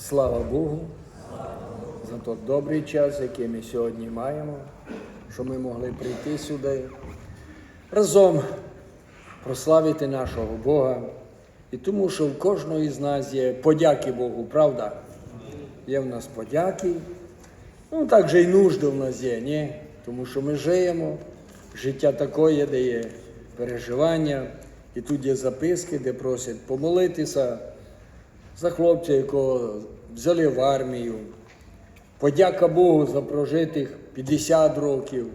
Слава Богу за той добрий час, який ми сьогодні маємо, що ми могли прийти сюди, разом прославити нашого Бога. І тому, що в кожного із нас є подяки Богу, правда? Є в нас подяки, ну так же і нужди в нас є, ні? Тому що ми живемо, життя таке, де є переживання, і тут є записки, де просять помолитися за хлопця, якого взяли в армію. Подяка Богу за прожитих 50 років,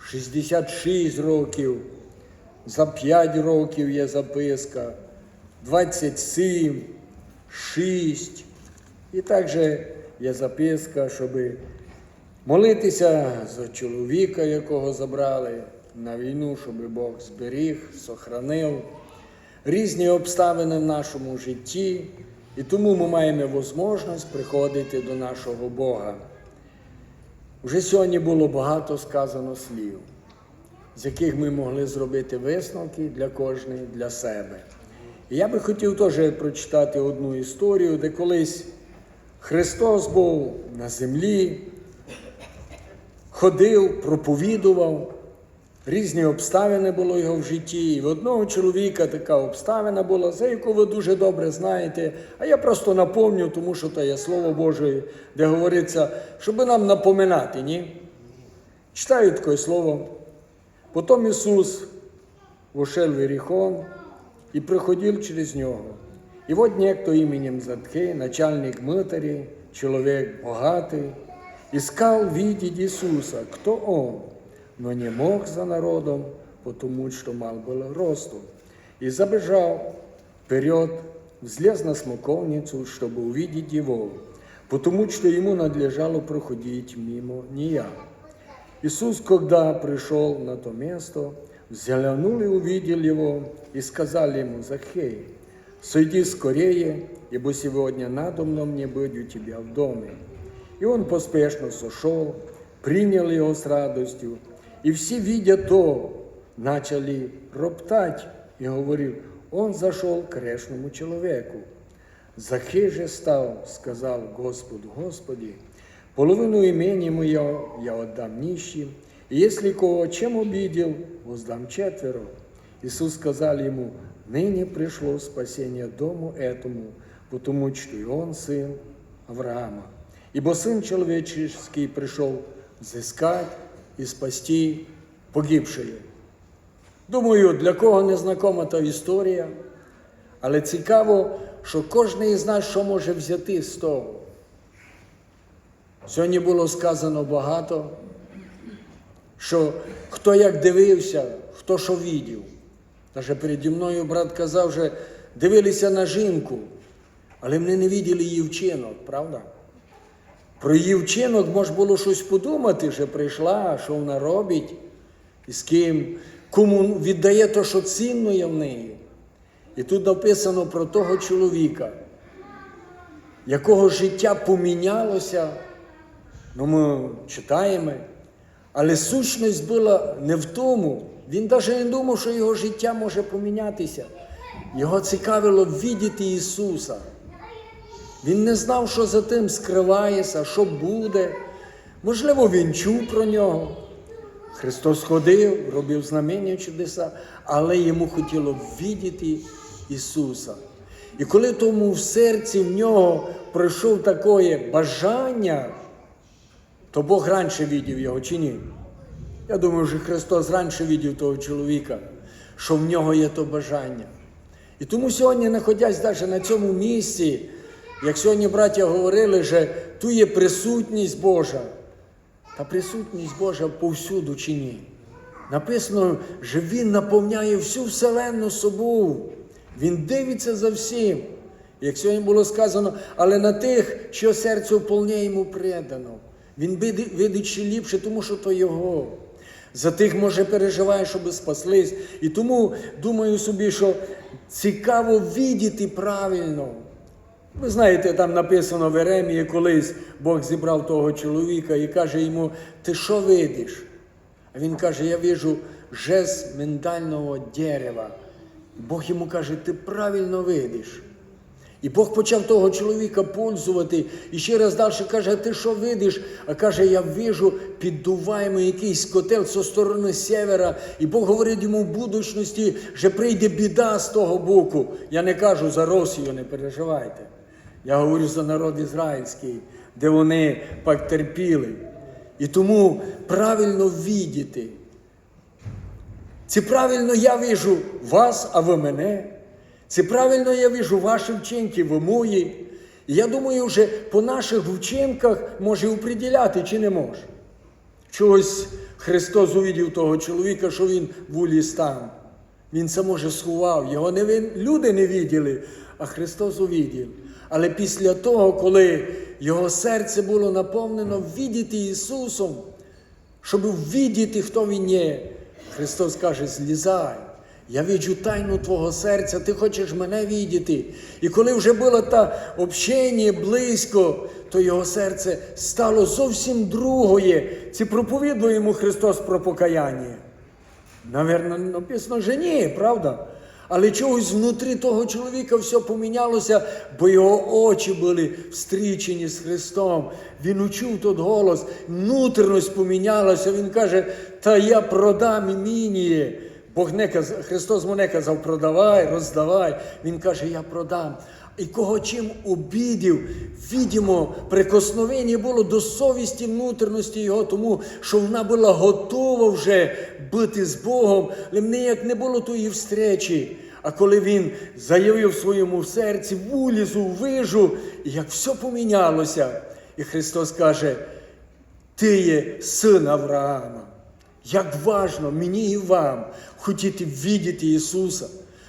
66 років, за 5 років є записка, 27, 6. І також є записка, щоб молитися за чоловіка, якого забрали на війну, щоб Бог зберіг, сохранив різні обставини в нашому житті, і тому ми маємо можливість приходити до нашого Бога. Вже сьогодні було багато сказано слів, з яких ми могли зробити висновки для кожної, для себе. І я би хотів теж прочитати одну історію, де колись Христос був на землі, ходив, проповідував. Різні обставини було його в житті. І в одного чоловіка така обставина була, за яку ви дуже добре знаєте. А я просто напомню, тому що це є Слово Боже, де говориться, щоб нам напоминати, ні? Читаю таке слово. Потім Ісус вошел в Ірихон і приходив через нього. І от некто именем Затхей, начальник мытарей, человек богатый, искал видеть Иисуса, кто он, но не мог за народом, потому что мал был росту. И забежал вперед, взлез на смоковницу, чтобы увидеть его, потому что ему надлежало проходить мимо нея. Иисус, когда пришел на то место, взглянул и увидел его, и сказал ему, Захей, сойди скорее, ибо сегодня надо мне быть у тебя в доме. И он поспешно сошел, принял его с радостью, и все, видя то, начали роптать, и говорил, он зашел к грешному человеку. Захей же стал, сказал Господу, Господи, половину имения моего я отдам нищим, и если кого чем обидел, воздам четверо. Иисус сказал ему, ныне пришло спасение дому этому, потому что и он сын Авраама. Ибо Сын Человеческий пришел взыскать і спасти погибшие. Думаю, для кого не знакома та історія, але цікаво, що кожен із нас що може взяти з того. Сьогодні було сказано багато, що хто як дивився, хто що відів. Даже переді мною брат казав, що дивилися на жінку, але вони не виділи її вчинок, правда? Про її вчинок можна було щось подумати, що прийшла, що вона робить, і з ким, кому віддає те, що цінно є в неї. І тут написано про того чоловіка, якого життя помінялося, ну ми читаємо, але сущність була не в тому. Він навіть не думав, що його життя може помінятися. Його цікавило віддіти Ісуса. Він не знав, що за тим скривається, що буде. Можливо, він чув про нього. Христос ходив, робив знамення чудеса, але йому хотіло віддіти Ісуса. І коли тому в серці в нього пройшов таке бажання, то Бог раніше віддів його чи ні? Я думаю, що Христос раніше віддів того чоловіка, що в нього є то бажання. І тому сьогодні, знаходясь навіть на цьому місці, як сьогодні браття говорили, що тут є присутність Божа. Та присутність Божа повсюду чи ні. Написано, що Він наповняє всю вселенну собою. Він дивиться за всім. Як сьогодні було сказано, але на тих, що серце вполне йому предано. Він видить ліпше, тому що то Його. За тих, може, переживає, щоб спаслись. І тому думаю собі, що цікаво відіти правильно. Ви знаєте, там написано в Еремії, колись Бог зібрав того чоловіка і каже йому, ти що видиш? А він каже, я вижу жест миндального дерева. Бог йому каже, ти правильно видиш. І Бог почав того чоловіка пользувати. І ще раз далі каже, ти що видиш? А каже, я вижу піддуваємо якийсь котел зі сторони севера. І Бог говорить йому в будучності, що прийде біда з того боку. Я не кажу за Росію, не переживайте. Я говорю за народ ізраїльський, де вони пак терпіли. І тому правильно відіти. Це правильно я вижу вас, а ви мене. Це правильно я вижу ваші вчинки, ви мої. І я думаю, вже по наших вчинках може оприділяти чи не може. Чогось Христос увидів того чоловіка, що він в уліс там. Він це може сховав. Його не, люди не виділи, а Христос увидів. Але після того, коли його серце було наповнено віддіти Ісусом, щоб видіти, хто Він є, Христос каже, злізай. Я відчу тайну Твого серця, ти хочеш мене віддіти. І коли вже було та общення близько, то його серце стало зовсім другое. Це проповідує йому Христос про покаяння. Наверно, написано, що ні, правда? Але чогось внутрі того чоловіка все помінялося, бо його очі були встрічені з Христом. Він учув тот голос, внутрішність помінялася. Він каже, та я продам мінії. Бог не казав, Христос мене казав, продавай, роздавай. Він каже, я продам. І кого чим обідів, відімо, прикосновення було до совісті внутрішності його, тому що вона була готова вже бути з Богом, але ніяк не було тої встречі. А коли він заявив своєму серці вулізу, вижу, і як все помінялося, і Христос каже, ти є син Авраама. Як важно мені і вам хотіти віддіти Ісуса.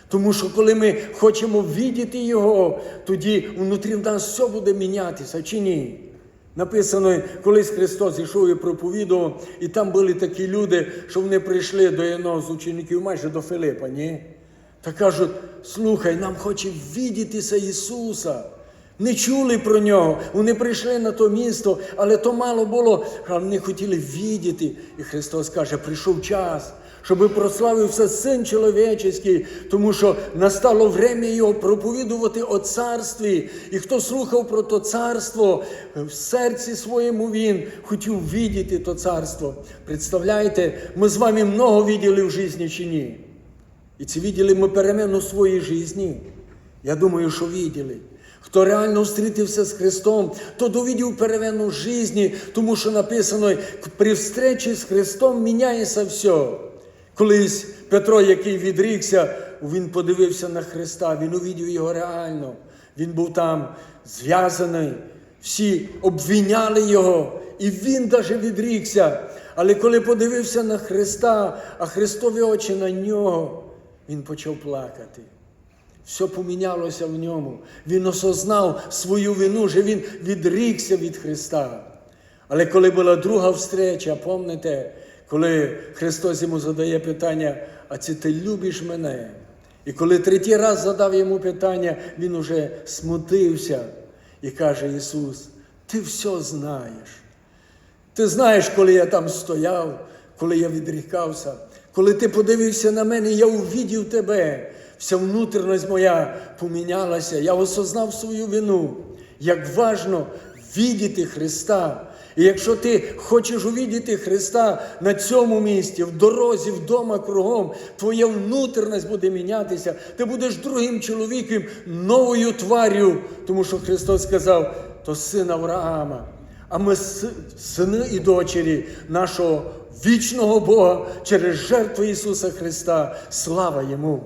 Тому що коли ми хочемо віддіти Його, тоді внутрі нас все буде мінятися чи ні? Написано, колись Христос йшов і проповідував, і там були такі люди, що вони прийшли до одного з учеників, майже до Филипа, ні? Та кажуть, слухай, нам хоче віддітися Ісуса. Не чули про нього. Вони прийшли на то місто, але то мало було, вони хотіли віддіти. І Христос каже, прийшов час, щоб прославився Син чоловічий, тому що настало время його проповідувати о царстві. І хто слухав про то царство, в серці своєму він хотів віддіти то царство. Представляєте, ми з вами много виділи в житті чи ні? І це виділи ми перемену в своїй житті. Я думаю, що виділи. Хто реально зустрітився з Христом, то довідів перемену в житті, тому що написано, при встречі з Христом міняється все. Колись Петро, який відрікся, він подивився на Христа, він увидів його реально. Він був там зв'язаний, всі обвіняли його, і він навіть відрікся. Але коли подивився на Христа, а Христові очі на нього, він почав плакати. Все помінялося в ньому. Він осознав свою вину, що він відрікся від Христа. Але коли була друга встреча, пам'ятаєте, коли Христос йому задає питання, а чи ти любиш мене? І коли третій раз задав йому питання, він уже смутився і каже Ісус, ти все знаєш. Ти знаєш, коли я там стояв, коли я відрікався, коли ти подивився на мене, я увидів тебе. Вся внутрішність моя помінялася, я осознав свою вину. Як важно віддіти Христа. І якщо ти хочеш увідіти Христа на цьому місці, в дорозі, вдома, кругом, твоя внутрішність буде мінятися, ти будеш другим чоловіком, новою тварю. Тому що Христос сказав, то син Авраама. А ми сини і дочері нашого вічного Бога через жертву Ісуса Христа. Слава Йому!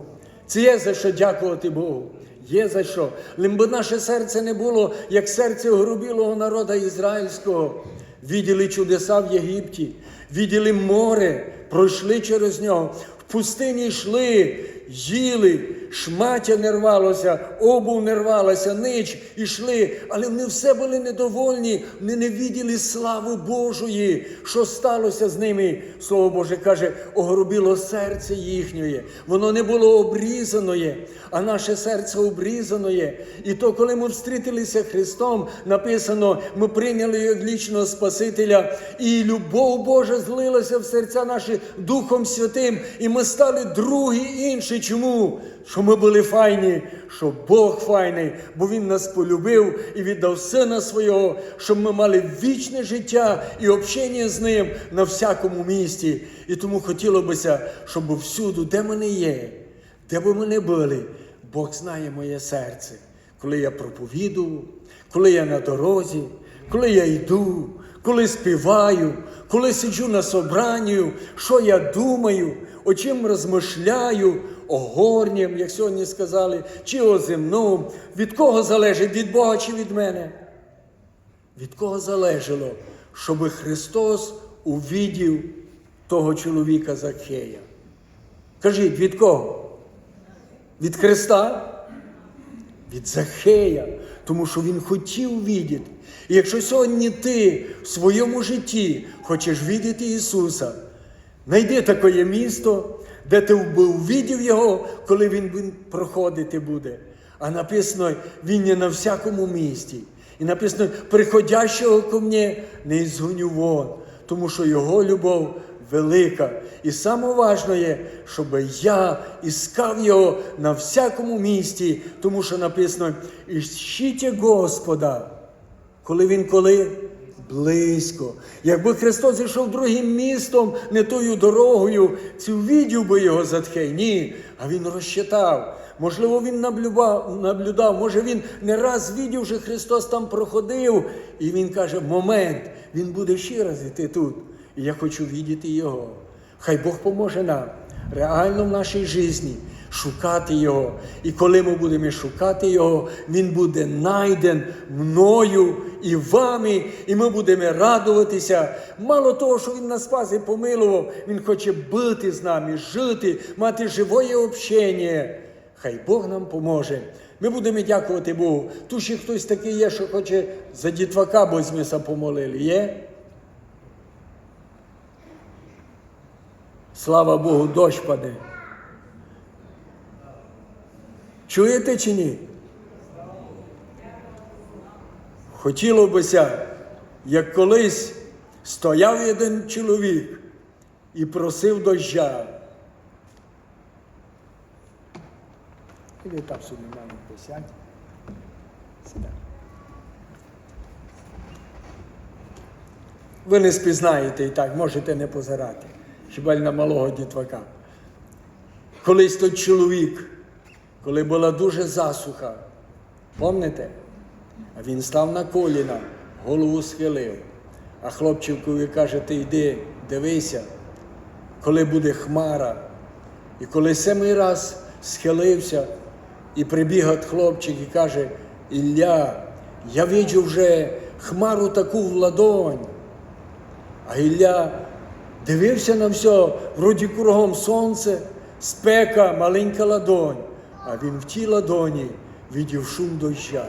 Це є за що дякувати Богу. Є за що. Лимби наше серце не було, як серце огрубілого народа ізраїльського. Відділи чудеса в Єгипті, відділи море, пройшли через нього, в пустині йшли, їли, шмаття не рвалося, обув не рвалася, нич ішли, але вони все були недовольні, вони не відділи слави Божої. Що сталося з ними? Слово Боже каже, огробіло серце їхнє. Воно не було обрізаноє, а наше серце обрізаноє. І то, коли ми встрітилися Христом, написано, ми прийняли його лічного Спасителя, і любов Божа злилася в серця наші Духом Святим, і ми стали другі інші. Чому? Що ми були файні, що Бог файний, бо Він нас полюбив і віддав сина свого, щоб ми мали вічне життя і общення з ним на всякому місці. І тому хотіло бися, щоб всюди, де ми не є, де б ми не були, Бог знає моє серце, коли я проповідую, коли я на дорозі, коли я йду, коли співаю, коли сиджу на собранню, що я думаю, о чим розмишляю, о горнім, як сьогодні сказали, чи о земному, від кого залежить, від Бога чи від мене? Від кого залежало, щоб Христос увидів того чоловіка Закхея? Кажіть, від кого? Від Христа? Від Захея, тому що він хотів відіти. І якщо сьогодні ти в своєму житті хочеш відати Ісуса, знайди таке місто, де ти увидів Його, коли Він проходити буде. А написано, Він є на всякому місті. І написано, приходящого ко мне не згоню вон, тому що Його любов велика. І саме важне є, щоб я іскав його на всякому місці, тому що написано: «Іщіть Господа, коли він коли близько. Якби Христос зійшов другим містом, не тою дорогою, чи увидів би його Затхей? Ні, а він розчитав. Можливо, він наблюдав, може він не раз відів, що Христос там проходив, і він каже, момент, він буде ще раз йти тут. І я хочу відіти Його. Хай Бог поможе нам реально в нашій житті шукати Його. І коли ми будемо шукати Його, Він буде найден мною і вами, і ми будемо радуватися. Мало того, що Він нас спас і помилував, Він хоче бути з нами, жити, мати живое общення. Хай Бог нам поможе. Ми будемо дякувати Богу. Тут ще хтось такий є, що хоче за дітвака, бо ми помолили. Є? Слава Богу, дощ паде. Чуєте чи ні? Хотіло бися, як колись стояв один чоловік і просив доща. Іди там собі мамі посядь. Сідай. Ви не спізнаєте і так, можете не позирати. Хіба й на малого дітвака. Колись той чоловік, коли була дуже засуха, пам'ятаєте? А він став на коліна, голову схилив. А хлопчикові каже, ти йди, дивися, коли буде хмара. І коли семий раз схилився, і прибіг от хлопчик і каже, Ілля, я бачу вже хмару таку в ладонь. А Ілля дивився на все, вроді кругом сонце, спека, маленька ладонь, а він в тій ладоні видів шум доща.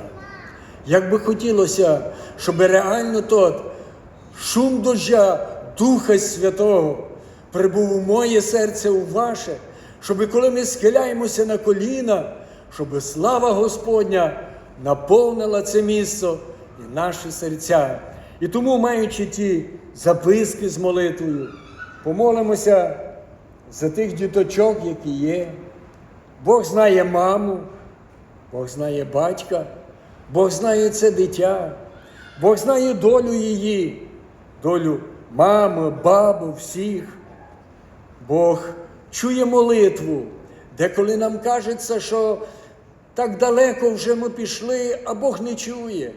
Як би хотілося, щоб реально тот шум доща Духа Святого прибув у моє серце, у ваше, щоб коли ми схиляємося на коліна, щоб слава Господня наповнила це місце і наші серця. І тому, маючи ті записки з молитвою, помолимося за тих діточок, які є. Бог знає маму, Бог знає батька, Бог знає це дитя, Бог знає долю її, долю мами, бабу, всіх. Бог чує молитву, деколи нам кажеться, що так далеко вже ми пішли, а Бог не чує.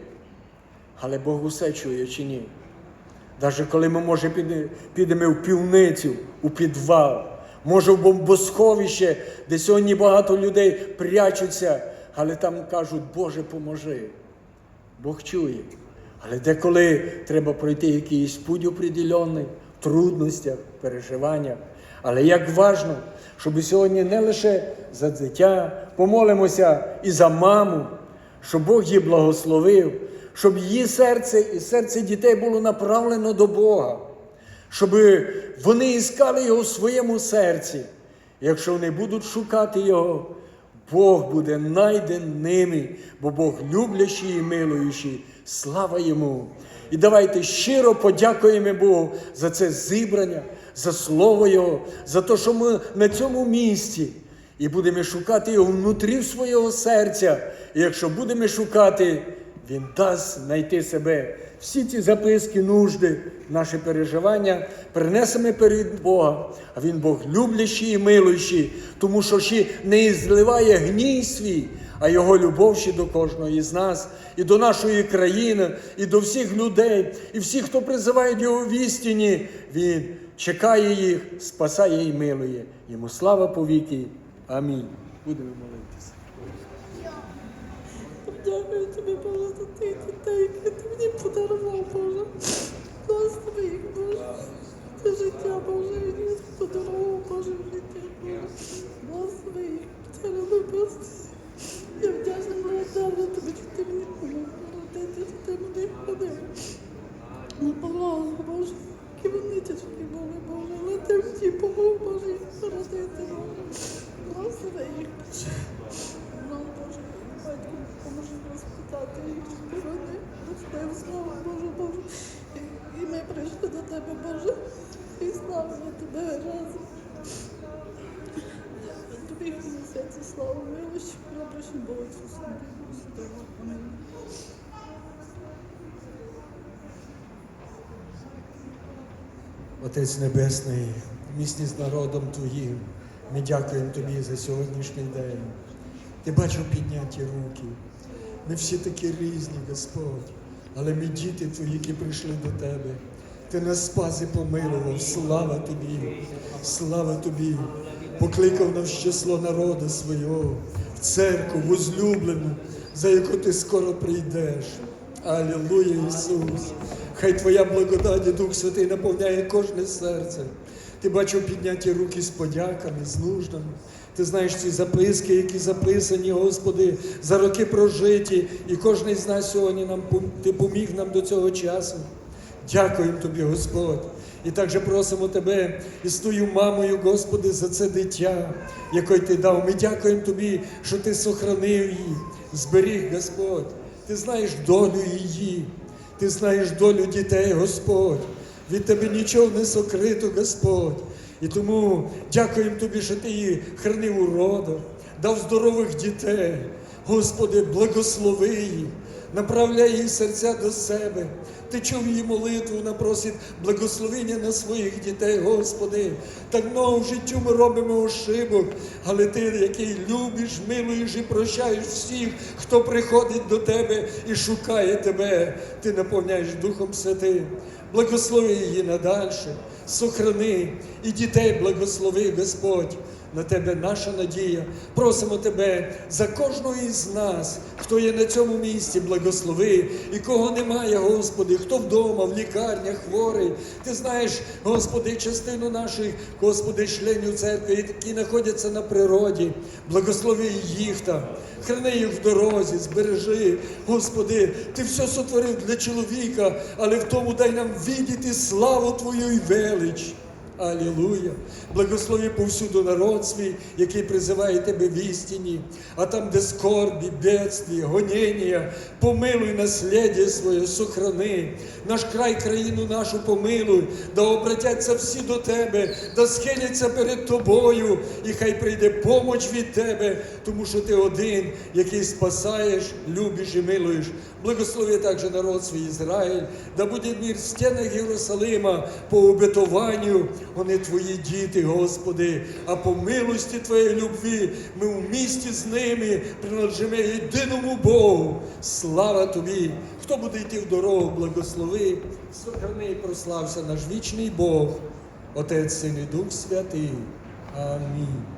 Але Бог усе чує чи ні? Навіть коли ми, може, підемо в півницю, у підвал, може в бомбосховище, де сьогодні багато людей прячуться, але там кажуть, Боже, поможи. Бог чує. Але деколи треба пройти якийсь путь определений, в трудностях, переживаннях. Але як важно, щоб сьогодні не лише за дитя, помолимося і за маму, щоб Бог її благословив, щоб її серце і серце дітей було направлено до Бога, щоб вони іскали його в своєму серці. Якщо вони будуть шукати Його, Бог буде найден ними, бо Бог люблячий і милуючий. Слава йому! І давайте щиро подякуємо Богу за це зібрання, за слово Його, за те, що ми на цьому місці. І будемо шукати його внутрі свого серця. І якщо будемо шукати, він дасть знайти себе. Всі ці записки, нужди, наші переживання принесемо перед Бога. А Він Бог люблячий і милуючий, тому що ще не зливає гній свій, а його любов ще до кожного із нас, і до нашої країни, і до всіх людей, і всіх, хто призиває його в істині, він чекає їх, спасає і милує. Йому слава повіки. Амінь. Будемо молитися. Дякую тобі, Боже, за тих дітей, які ти мені подарував, Боже. Благослови їх, Боже. Це життя, Боже, він їх подарував, Боже, в життя, Боже. Благослови їх, це роби, Боже. Я вдячна благодарна тобі, що ти мені помог народити, що ти мене ходив. На пологу, Боже, які вони тяжкі були, Боже, але ти мені помог, Боже, їх народити, Боже. Благослови їх, Боже. Нам, Боже, батько, поможи розпитати їх сторони, розпив слава Боже, Боже. І, і ми прийшли до тебе, Боже, і славимо тебе разом. Тобі несеться слава милощі, доброчі Бог Ісуса. Амінь. Отець Небесний, місті з народом Твоїм, ми дякуємо Тобі за сьогоднішній день. Ти бачив підняті руки. Ми всі такі різні, Господь, але ми діти Твої, які прийшли до Тебе. Ти нас спас і помилував. Слава Тобі, слава Тобі, покликав нас в число народу свого, в церкву, в возлюблену, за яку ти скоро прийдеш. Алілуя, Ісус! Хай Твоя благодать Дух Святий наповняє кожне серце. Ти бачив підняті руки з подяками, з нуждами. Ти знаєш ці записки, які записані, Господи, за роки прожиті, і кожен з нас сьогодні нам ти поміг нам до цього часу. Дякуємо Тобі, Господь. І також просимо Тебе і з тою мамою, Господи, за це дитя, яке Ти дав. Ми дякуємо Тобі, що Ти сохранив її, зберіг, Господь. Ти знаєш долю її, ти знаєш долю дітей, Господь. Від Тебе нічого не сокрито, Господь. І тому дякуємо Тобі, що Ти її хранив у родах, дав здорових дітей. Господи, благослови їх, направляй її серця до себе. Ти чув її молитву, вона просить благословення на своїх дітей, Господи. Так много в життю ми робимо ошибок, але Ти, який любиш, милуєш і прощаєш всіх, хто приходить до Тебе і шукає Тебе, Ти наповняєш Духом Святим. Благослови її надальше, сохрани і дітей благослови, Господь. На тебе наша надія. Просимо тебе за кожного із нас, хто є на цьому місці, благослови, і кого немає, Господи, хто вдома, в лікарнях, хворий. Ти знаєш, Господи, частину наших, Господи, членів церкви, які знаходяться на природі. Благослови їх там, храни їх в дорозі, збережи. Господи, Ти все сотворив для чоловіка, але в тому дай нам видіти славу Твою і велич. Алілуя! Благослови повсюду народ свій, який призиває тебе в істині, а там, де скорбі, бедстві, гонення, помилуй наслідя своє, сохрани, наш край, країну нашу помилуй, да обратяться всі до тебе, да схиляться перед тобою, і хай прийде помоч від тебе, тому що ти один, який спасаєш, любиш і милуєш. Благослови також народ свій Ізраїль, да буде мир в стінах Єрусалима по обетованню. Вони твої діти, Господи, а по милості Твоєї любві ми в місті з ними принадлежимо єдиному Богу. Слава Тобі! Хто буде йти в дорогу, благослови, сохрани і прослався наш вічний Бог, Отець Син і Дух Святий. Амінь.